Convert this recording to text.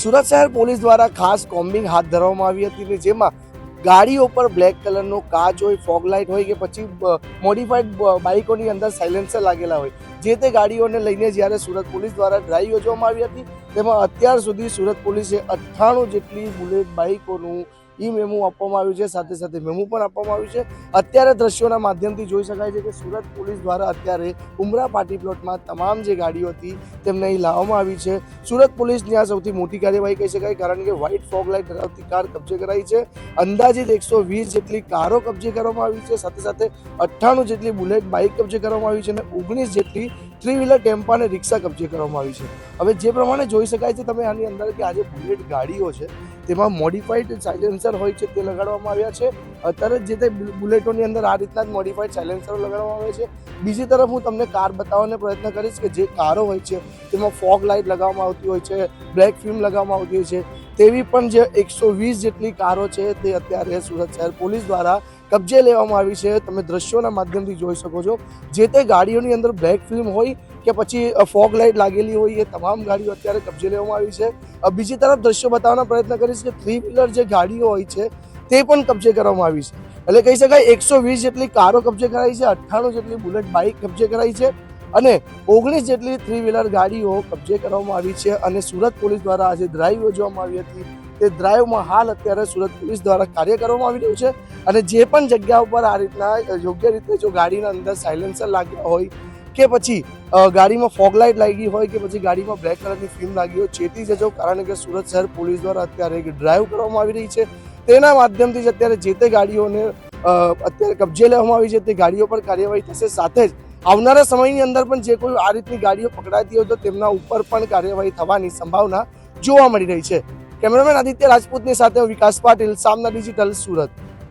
સુરત શહેર પોલીસ દ્વારા ખાસ કોમ્બિંગ હાથ ધરવામાં આવી હતી ને જેમાં ગાડીઓ પર બ્લેક કલરનો કાચ હોય ફોગ લાઇટ હોય કે પછી મોડિફાઈડ બાઇકોની અંદર સાયલેન્સર લાગેલા હોય. જે તે ગાડીઓને લઈને જ્યારે સુરત પોલીસ દ્વારા ડ્રાઈવ યોજવામાં આવી હતી, તેમાં અત્યાર સુધી સુરત પોલીસે અઠ્ઠાણું જેટલી બુલેટ બાઇકોનું ઈ મેમો આપવામાં આવ્યું છે, સાથે સાથે મેમો પણ આપવામાં આવ્યું છે. અત્યારે દ્રશ્યોના માધ્યમથી જોઈ શકાય છે કે સુરત પોલીસ દ્વારા અત્યારે ઉમરા પાર્ટી પ્લોટમાં તમામ જે ગાડીઓ હતી, તેમને અહીં લાવવામાં આવી છે. સુરત પોલીસની આ સૌથી મોટી કાર્યવાહી કહી શકાય, કારણ કે વ્હાઇટ ફોગ લાઇટ ધરાવતી કાર કબજે કરાઈ છે. અંદાજિત એકસો વીસ જેટલી કારો કબજે કરવામાં આવી છે, સાથે સાથે અઠ્ઠાણું જેટલી બુલેટ બાઇક કબજે કરવામાં આવી છે અને ઓગણીસ જેટલી થ્રી વ્હીલર ટેમ્પા અને રિક્ષા કબજે કરવામાં આવી છે. હવે જે પ્રમાણે જોઈ શકાય છે, તમે આની અંદર કે આ જે બુલેટ ગાડીઓ છે, તેમાં મોડિફાઈડ સાયલેન્સર હોય છે, તે લગાડવામાં આવ્યા છે. અત્યારે જે તે બુલેટોની અંદર આ રીતના જ મોડિફાઈડ સાયલેન્સરો લગાડવામાં આવે છે. બીજી તરફ હું તમને કાર બતાવવાનો પ્રયત્ન કરીશ કે જે કારો હોય છે, તેમાં ફોગ લાઇટ લગાવવામાં આવતી હોય છે બ્લેક ફિલ્મ લગાવવામાં આવતી હોય છે. તેવી પણ જે એકસો વીસ જેટલી કારો છે તે અત્યારે સુરત શહેર પોલીસ દ્વારા કબજે લેવામાં આવી છે. તમે દ્રશ્યોના માધ્યમથી જોઈ શકો છો. જે તે ગાડીઓની અંદર બ્લેક ફિલ્મ હોય કે પછી ફોગ લાઇટ લાગેલી હોય, એ તમામ ગાડીઓ અત્યારે કબજે લેવામાં આવી છે. બીજી તરફ દ્રશ્યો બતાવવાનો પ્રયત્ન કરીશ કે થ્રી વ્હીલર જે ગાડીઓ હોય છે, તે પણ કબજે કરવામાં આવી છે. એટલે કહી શકાય, એકસો વીસ જેટલી કારો કબજે કરાઈ છે, અઠ્ઠાણું જેટલી બુલેટ બાઇક કબજે કરાઈ છે. અને ઓગણીસ જેટલી થ્રી વ્હીલર ગાડીઓ કબજે કરવામાં આવી છે અને સુરત પોલીસ દ્વારા આજે ડ્રાઈવ યોજવામાં આવી હતી. તે ડ્રાઈવમાં હાલ અત્યારે સુરત પોલીસ દ્વારા કાર્ય કરવામાં આવી રહ્યું છે અને જે પણ જગ્યા ઉપર આ રીતના યોગ્ય રીતે જો ગાડીના અંદર સાયલેન્સર લાગ્યા હોય કે પછી ગાડીમાં ફોગ લાઇટ લાગી હોય કે પછી ગાડીમાં બ્લેક કલરની ફિલ્મ લાગી હોય, ચેતી જજો. કારણ કે સુરત શહેર પોલીસ દ્વારા અત્યારે એક ડ્રાઈવ કરવામાં આવી રહી છે. તેના માધ્યમથી જ અત્યારે જે તે ગાડીઓને અત્યારે કબજે લેવામાં આવી છે, તે ગાડીઓ પર કાર્યવાહી થશે. સાથે જ આવનારા સમયની અંદર પણ જે કોઈ આ રીતની ગાડીઓ પકડાતી હોય તો તેમના ઉપર પણ કાર્યવાહી થવાની સંભાવના જોવા મળી રહી છે. કેમેરામેન આદિત્ય રાજપૂતની સાથે વિકાસ પાટીલ સામના ડિજિટલ સુરત.